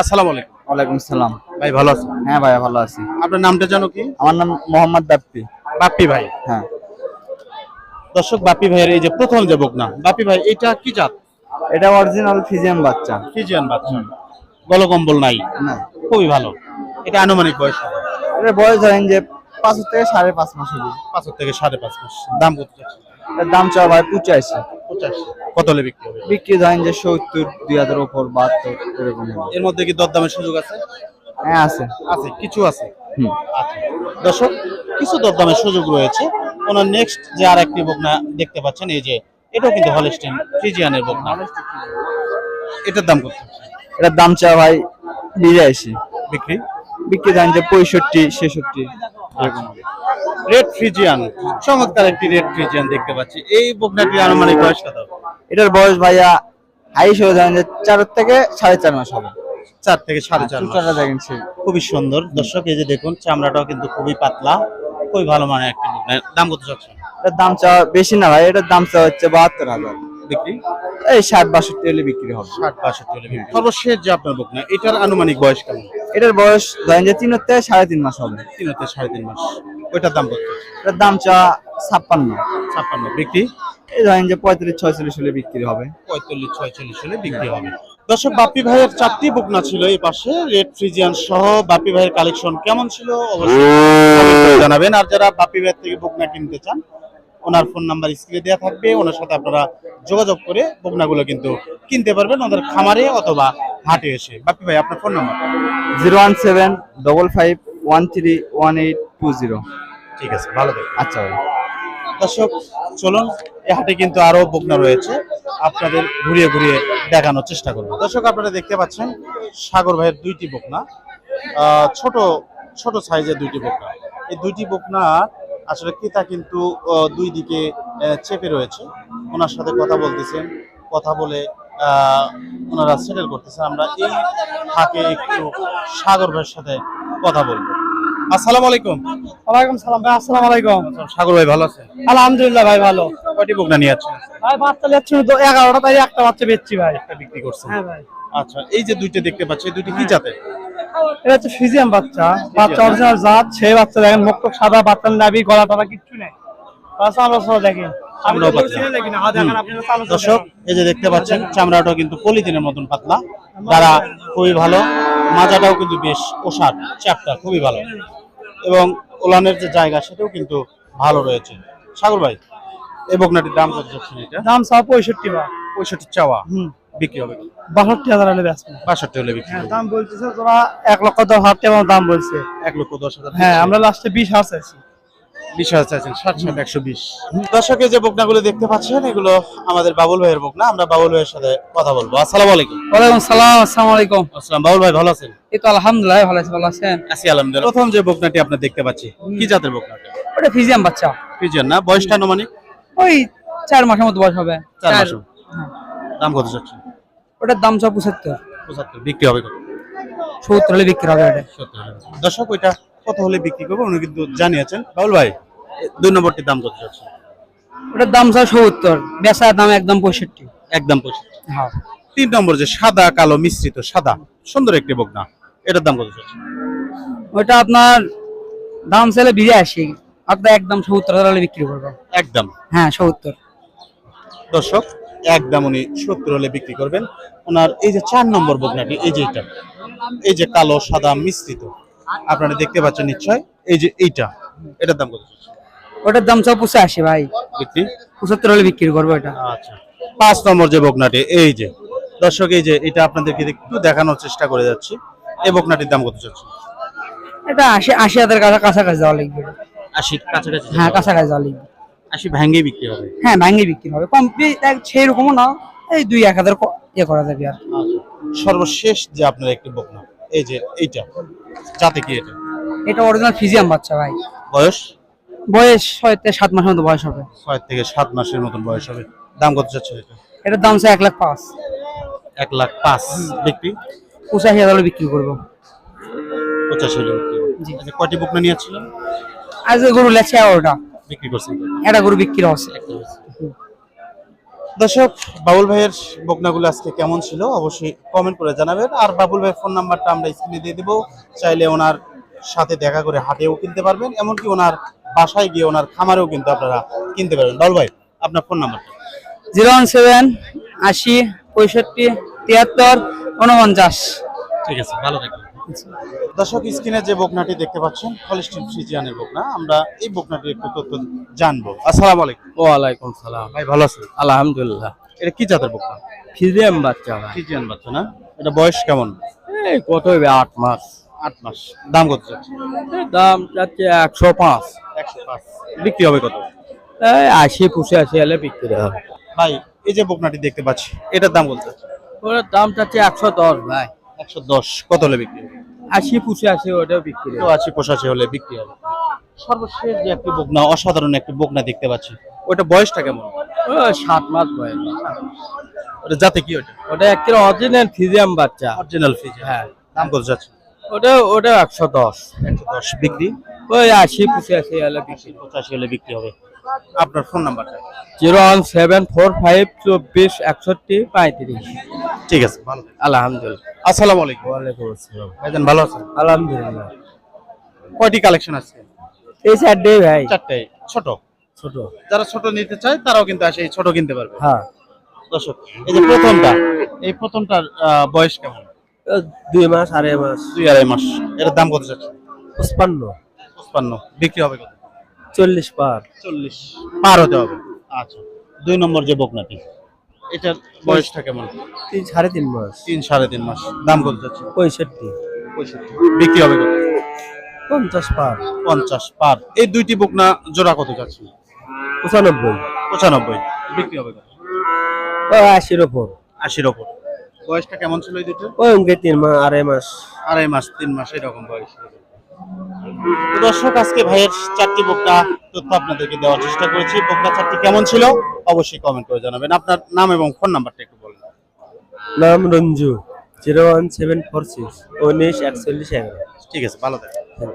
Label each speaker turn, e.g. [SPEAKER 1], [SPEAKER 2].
[SPEAKER 1] আসসালামু আলাইকুম।
[SPEAKER 2] ওয়ালাইকুম সালাম
[SPEAKER 1] ভাই ভালো আছেন?
[SPEAKER 2] হ্যাঁ ভাইয়া ভালো আছি।
[SPEAKER 1] আপনার নামটা জানো কি?
[SPEAKER 2] আমার নাম মোহাম্মদ বাপ্পি।
[SPEAKER 1] বাপ্পি ভাই।
[SPEAKER 2] হ্যাঁ।
[SPEAKER 1] দর্শক বাপ্পি ভাইয়ের এই যে প্রথম যে বকনা বাপ্পি ভাই এটা কি জাত?
[SPEAKER 2] এটা অরিজিনাল ফিজিয়াম বাচ্চা।
[SPEAKER 1] ফিজিয়ান বাচ্চা। গলকম্বল নাই।
[SPEAKER 2] না।
[SPEAKER 1] খুবই ভালো। এটা আনুমানিক বয়স?
[SPEAKER 2] এটা বয়স ধরেন যে পাঁচ থেকে সাড়ে পাঁচ মাস হবে
[SPEAKER 1] পাঁচ থেকে সাড়ে পাঁচ মাস। দাম কত
[SPEAKER 2] দাম চাওয়া ভাই পঁচাশি।
[SPEAKER 1] পঁচাশি। কত হলে বিক্রি হবে?
[SPEAKER 2] বিক্রি ধরেন যে সত্তর দুই হাজার উপর বাহাত্তর এরকম
[SPEAKER 1] এর মধ্যে কি দরদামের সুযোগ আছে?
[SPEAKER 2] হ্যাঁ আছে।
[SPEAKER 1] আছে কিছু আছে?
[SPEAKER 2] হুম।
[SPEAKER 1] আচ্ছা। দর্শক কিছু দরদামের সুযোগ রয়েছে। ওনার নেক্সট যে আর একটি বকনা দেখতে পাচ্ছেন এই যে এটাও কিন্তু হলস্টেন ফ্রিজিয়ানের বকনা। এটার দাম কত?
[SPEAKER 2] এটার দাম চাওয়া ভাই বিরাশি।
[SPEAKER 1] বিক্রি?
[SPEAKER 2] বিক্রি ধরেন যে পঁয়ষট্টি ছেষট্টি এরকম
[SPEAKER 1] রেড ফ্রিজিয়ান চমৎকার একটি রেড ফ্রিজিয়ান দেখতে পাচ্ছি। এই বকনাটির আনুমানিক বয়স কত?
[SPEAKER 2] এটার বয়স ভাইয়া হাইস হয়ে ধরেন যে চার থেকে সাড়ে চার মাস হবে।
[SPEAKER 1] চার থেকে সাড়ে চার মাস।
[SPEAKER 2] দেখেন সেই।
[SPEAKER 1] খুবই সুন্দর। দর্শক এই যে দেখুন চামড়াটাও কিন্তু খুবই পাতলা খুবই ভালো মানে একটি দাম কত চাচ্ছেন?
[SPEAKER 2] এটার দাম চাওয়া বেশি না ভাই এটার দাম চাওয়া হচ্ছে বাহাত্তর হাজার।
[SPEAKER 1] বিক্রি?
[SPEAKER 2] এই ষাট বাষট্টি হলে বিক্রি হবে।
[SPEAKER 1] ষাট বাষট্টি হলে বিক্রি। সর্বশেষ যে আপনার বকনা এটার আনুমানিক বয়স কেমন?
[SPEAKER 2] এটার বয়স ধরেন যে তিন থেকে সাড়ে তিন মাস হবে।
[SPEAKER 1] তিন হতে সাড়ে তিন মাস। ওইটার দাম কত?
[SPEAKER 2] এটার দাম চাওয়া ছাপ্পান্ন।
[SPEAKER 1] ছাপ্পান্ন। বিক্রি?
[SPEAKER 2] ধরেন যে পঁয়ত্রিশ ছয়চল্লিশ হলে বিক্রি হবে।
[SPEAKER 1] পঁয়তাল্লিশ ছয়চল্লিশ হলে বিক্রি হবে। দর্শক বাপ্পি ভাইয়ের চারটি বকনা ছিল এই পাশে। রেড ফ্রিজিয়ান সহ বাপ্পি ভাইয়ের কালেকশন কেমন ছিল? অবশ্যই জানাবেন। আর যারা বাপ্পি ভাইয়ের থেকে বকনা কিনতে চান ওনার ফোন নাম্বার স্ক্রিনে দেওয়া থাকবে। ওনার সাথে আপনারা যোগাযোগ করে বকনাগুলো কিন্তু কিনতে পারবেন ওদের খামারে অথবা হাটে এসে। বাপ্পি ভাই আপনার phone number?
[SPEAKER 2] Zero one seven double five one three one eight two zero.
[SPEAKER 1] ঠিক আছে ভালো
[SPEAKER 2] আচ্ছা ভাই।
[SPEAKER 1] দর্শক চলুন এই হাটে কিন্তু আরও বকনা রয়েছে। আপনাদের ঘুরিয়ে ঘুরিয়ে দেখানোর চেষ্টা করব। দর্শক আপনারা দেখতে পাচ্ছেন সাগর ভাইয়ের দুইটি বকনা। ছোট ছোট সাইজের দুইটি বকনা। এই দুইটি বকনা আসলে ক্রেতা কিন্তু দুই দিকে চেপে রয়েছে। ওনার সাথে কথা বলতেছেন কথা বলে আহ, ওনারা সেটেল করতেছেন। আমরা এই ফাঁকে একটু সাগর ভাইয়ের সাথে কথা বলব। আসসালামু আলাইকুম।
[SPEAKER 3] ওয়ালাইকুম সালাম ভাই আসসালামু আলাইকুম।
[SPEAKER 1] সাগর ভাই ভালো আছেন?
[SPEAKER 3] আলহামদুলিল্লাহ ভাই ভালো।
[SPEAKER 1] কয়টি বকনা নিয়ে যাচ্ছেন
[SPEAKER 3] ভাই বাচ্চা যাচ্ছে তো এগারোটা তাই একটা বাচ্চা বেচছি ভাই।
[SPEAKER 1] একটা বিক্রি করছেন।
[SPEAKER 3] হ্যাঁ ভাই।
[SPEAKER 1] আচ্ছা এই যে দুইটা দেখতে পাচ্ছি এই দুইটি কি জাতের?
[SPEAKER 3] এটা হচ্ছে ফিজিয়াম বাচ্চা। বাচ্চা অরিজিনাল জাত সেই বাচ্চা দেখেন মুখ সাদা বাচ্চার নাবি গলা টলা কিচ্ছু নেই। বাচ্চা আমরা সব দেখেন হ্যাঁ
[SPEAKER 1] দর্শক এই যে দেখতে পাচ্ছেন চামড়াটাও কিন্তু পলিথিনের মতন পাতলা। তারা খুবই ভালো। মাজাটাও কিন্তু বেশ ওষার চ্যাপটা খুবই ভালো। এবং ওলানের যে জায়গা সেটাও কিন্তু ভালো রয়েছে। সাগর ভাই এই বকনাটির দাম কত যাচ্ছে এটা?
[SPEAKER 3] দাম সব পঁয়ষট্টি বা
[SPEAKER 1] পঁয়ষট্টি চাওয়া।
[SPEAKER 3] হুম।
[SPEAKER 1] বিক্রি হবে।
[SPEAKER 3] বাষট্টি হাজার হলে
[SPEAKER 1] বাষট্টি হলে বিক্রি
[SPEAKER 3] হ্যাঁ দাম বলতেছে তোরা এক লক্ষ দশ হাজার টাকা দাম বলছে।
[SPEAKER 1] এক লক্ষ দশ হাজার
[SPEAKER 3] হ্যাঁ আমরা লাস্টে বিশ হাজার চাইছি।
[SPEAKER 1] বিশ হাজার চাইছেন ষাট ষাট একশো বিশ। দর্শকে যে বকনাগুলো দেখতে পাচ্ছেন এগুলো আমাদের বাবুল ভাইয়ের বকনা আমরা বাবুল ভাইয়ের সাথে কথা বলব। আসসালামু আলাইকুম।
[SPEAKER 3] ওয়ালাইকুম সালাম আসসালামু আলাইকুম।
[SPEAKER 1] আসসালাম বাবুল ভাই ভালো আছেন?
[SPEAKER 3] এই তো আলহামদুলিল্লাহ ভালো আছে ভালো আছেন?
[SPEAKER 1] আছি আলহামদুলিল্লাহ। প্রথম যে বকনাটি আপনার দেখতে পাচ্ছি কি জাতের বকনাটা
[SPEAKER 3] ওটা ফিজিয়াম বাচ্চা।
[SPEAKER 1] ফিজিয়ান না? বয়সটা আনুমানিক?
[SPEAKER 3] ওই চার মাসের মতো বয়স হবে।
[SPEAKER 1] চার মাস। দাম কত যাচ্ছে
[SPEAKER 3] ওটার দাম সব পঁচাত্তর।
[SPEAKER 1] পঁচাত্তর। বিক্রি হবে কত?
[SPEAKER 3] সত্তর হলে বিক্রি হবে এটা
[SPEAKER 1] সত্তর দর্শক ওইটা কত হলে বিক্রি করব উনি কিন্তু জানিয়েছেন। বাবুল ভাই দুই নম্বরটির দাম কত যাচ্ছে
[SPEAKER 3] ওটার দাম সব সত্তর। বেচার দাম একদম পঁয়ষট্টি।
[SPEAKER 1] একদম পঁচিশ
[SPEAKER 3] হ্যাঁ।
[SPEAKER 1] তিন নম্বর যে সাদা কালো মিশ্রিত সাদা সুন্দর একটি বকনা। এটার দাম কত যাচ্ছে
[SPEAKER 3] ওটা আপনার দাম চাইলে বিরাশি। আপনার একদম সত্তর হাজার হলে বিক্রি করব
[SPEAKER 1] একদম।
[SPEAKER 3] হ্যাঁ সত্তর।
[SPEAKER 1] দর্শক একদম উনি সত্তর হলে বিক্রি করবেন। ওনার এই যে চার নম্বর বকনাটি এই যে এটা এই যে কালো সাদা মিশ্রিত আপনারা দেখতে পাচ্ছেন নিশ্চয় এই যে এইটা এটার দাম কত?
[SPEAKER 3] ওটার দাম সব পঁচাশি ভাই।
[SPEAKER 1] বিক্রি?
[SPEAKER 3] পঁচাত্তর হলে বিক্রি করব এটা।
[SPEAKER 1] আচ্ছা। পাঁচ নম্বর যে বকনাটি এই যে দর্শক এই যে এটা আপনাদেরকে একটু দেখানোর চেষ্টা করে যাচ্ছি। এই বকনাটির দাম কত যাচ্ছে
[SPEAKER 3] এটা আশি আশি হাজার কাছা কাছাকাছি যাওয়া লাগবে।
[SPEAKER 1] কাছাকাছি
[SPEAKER 3] হ্যাঁ কাছাকাছি যাওয়া লাগবে
[SPEAKER 1] আশি ভাঙ্গে বিক্রি হবে?
[SPEAKER 3] হ্যাঁ ভাঙ্গে বিক্রি হবে। কম সেই রকমও না এই দুই এক হাজার ইয়ে করা যাবে আর
[SPEAKER 1] আচ্ছা। সর্বশেষ যে আপনার একটি বকনা এই যে এইটা যাতে কি এটা?
[SPEAKER 3] এটা অরিজিনাল ফিজিয়াম বাচ্চা ভাই।
[SPEAKER 1] বয়স?
[SPEAKER 3] বয়স ছয় থেকে সাত মাসের মতো বয়স হবে।
[SPEAKER 1] ছয় থেকে সাত মাসের মতন বয়স হবে। দাম কত এটা?
[SPEAKER 3] এটার দাম চাই এক লাখ পাঁচ।
[SPEAKER 1] এক লাখ পাঁচ বিক্রি?
[SPEAKER 3] পঁচাশি হাজার বিক্রি করব।
[SPEAKER 1] পঁচাশি। আচ্ছা, কয়টি বকনা নিয়েছিলেন
[SPEAKER 3] আজ গরু লেছে এগারোটা।
[SPEAKER 1] বিক্রি করছেন
[SPEAKER 3] এটা গরু বিক্রি হচ্ছে।
[SPEAKER 1] দর্শক বাবুল ভাইয়ের বকনাগুলো আজকে কেমন ছিল? অবশ্যই কমেন্ট করে জানাবেন। আর বাবুল ভাইয়ের ফোন নাম্বারটা আমরা স্ক্রিনে দিয়ে দিব। চাইলে ওনার সাথে দেখা করে হাটেও কিনতে পারবেন। এমনকি ওনার বাসায় গিয়ে ওনার খামারেও কিন্তু আপনারা কিনতে পারবেন। বাবুল ভাই আপনার ফোন নাম্বারটা
[SPEAKER 3] জিরো ওয়ান সেভেন আশি পঁয়ষট্টি তিয়াত্তর উনপঞ্চাশ
[SPEAKER 1] ঠিক আছে ভালো থাকবেন। দর্শক স্ক্রিনে যে বকনাটি দেখতে পাচ্ছেন হলিস্টিন ফ্রিজিয়ানের বকনা আমরা এই বকনাটির একটু তথ্য জানব। আসসালামু আলাইকুম।
[SPEAKER 3] ওয়ালাইকুম সালাম।
[SPEAKER 1] ভাই ভালো আছেন?
[SPEAKER 3] আলহামদুলিল্লাহ।
[SPEAKER 1] এটা কি জাতের বকনা?
[SPEAKER 3] ফিজিয়াম বাচ্চা
[SPEAKER 1] ফ্রিজিয়ান বাচ্চা না? এটা বয়স কেমন?
[SPEAKER 3] এই কত হবে? আট মাস।
[SPEAKER 1] আট মাস। দাম কত
[SPEAKER 3] দাম যাচ্ছে একশো পাঁচ।
[SPEAKER 1] একশো পাঁচ। বিক্রি হবে কত?
[SPEAKER 3] এই আশি পঁচাশি হলে বিক্রি হবে।
[SPEAKER 1] ভাই এই যে বকনাটি দেখতে পাচ্ছি এটার দাম বলতে
[SPEAKER 3] ওটার দাম যাচ্ছে একশো দশ ভাই।
[SPEAKER 1] একশো দশ। কত হলে বিক্রি হবে?
[SPEAKER 3] আশি পঁচাশি ওটাও বিক্রি
[SPEAKER 1] আশি পঁচাশি হলে বিক্রি হবে সর্বশেষ যে একটি বকনা অসাধারণ একটি বকনা দেখতে পাচ্ছি। ওটা বয়সটা কেমন?
[SPEAKER 3] ও সাত মাস বয়স।
[SPEAKER 1] ওটা জাতে কি ওটা?
[SPEAKER 3] ওটা একটা অরিজিনাল ফিজিয়াম বাচ্চা।
[SPEAKER 1] অরিজিনাল ফিজ
[SPEAKER 3] হ্যাঁ।
[SPEAKER 1] দাম কত যাচ্ছে?
[SPEAKER 3] ওটা ওটা একশো দশ।
[SPEAKER 1] একশো দশ বিক্রি।
[SPEAKER 3] ওই আশি পঁচাশি হলে বিক্রি
[SPEAKER 1] পঁচাশি হলে বিক্রি হবে। আপনার ফোন নাম্বারটা?
[SPEAKER 3] Zero one seven four five চব্বিশ একষট্টি পঁয়ত্রিশ।
[SPEAKER 1] ঠিক আছে ভালো
[SPEAKER 3] আলহামদুলিল্লাহ।
[SPEAKER 1] আসসালামু আলাইকুম।
[SPEAKER 3] ওয়ালাইকুম আসসালাম।
[SPEAKER 1] ভাইজান ভালো আছেন?
[SPEAKER 3] আলহামদুলিল্লাহ।
[SPEAKER 1] কয়টি কালেকশন আছে?
[SPEAKER 3] এই চারটে ভাই।
[SPEAKER 1] চারটে ছোট?
[SPEAKER 3] ছোট।
[SPEAKER 1] যারা ছোট নিতে চায় তারাও কিন্তু আসে এই ছোট কিনতে পারবে।
[SPEAKER 3] হ্যাঁ।
[SPEAKER 1] দর্শক এই যে প্রথমটা এই প্রথমটার বয়স কেমন?
[SPEAKER 3] দুই মাস আড়াই মাস।
[SPEAKER 1] দুই আড়াই মাস। এটার দাম কত যাচ্ছে?
[SPEAKER 3] পঁচপান্ন।
[SPEAKER 1] পঁচপান্ন। বিক্রি হবে কত?
[SPEAKER 3] চল্লিশ পার।
[SPEAKER 1] চল্লিশ। পার হতে হবে। আচ্ছা দুই নম্বর যে বকনাটি এটার বয়সটা কেমন?
[SPEAKER 3] তিন সাড়ে তিন মাস।
[SPEAKER 1] তিন সাড়ে তিন মাস। দাম কত যাচ্ছে?
[SPEAKER 3] পঁয়ষট্টি।
[SPEAKER 1] পঁয়ষট্টি। বিক্রি হবে কত?
[SPEAKER 3] পঞ্চাশ পার।
[SPEAKER 1] পঞ্চাশ পার। এই দুইটি বকনা জোড়া কত যাচ্ছে?
[SPEAKER 3] পঁচানব্বই।
[SPEAKER 1] পঁচানব্বই। বিক্রি হবে কত?
[SPEAKER 3] আশির ওপর।
[SPEAKER 1] আশির ওপর। বয়সটা কেমন ছিল এই দুটো
[SPEAKER 3] ওই তিন মাস আড়াই মাস।
[SPEAKER 1] আড়াই মাস তিন মাস এরকম বয়স। দর্শক আজকে ভাইয়ের চারটি বোকটা তথ্য আপনাদেরকে দেওয়ার চেষ্টা করেছি। বোকটা চারটি কেমন ছিল? অবশ্যই কমেন্ট করে জানাবেন। আপনার নাম এবং ফোন নাম্বারটা একটু বলবেন
[SPEAKER 3] নাম Ranju zero one seven four six উনিশ একচল্লিশ এগারো।
[SPEAKER 1] ঠিক আছে ভালো থাকবেন।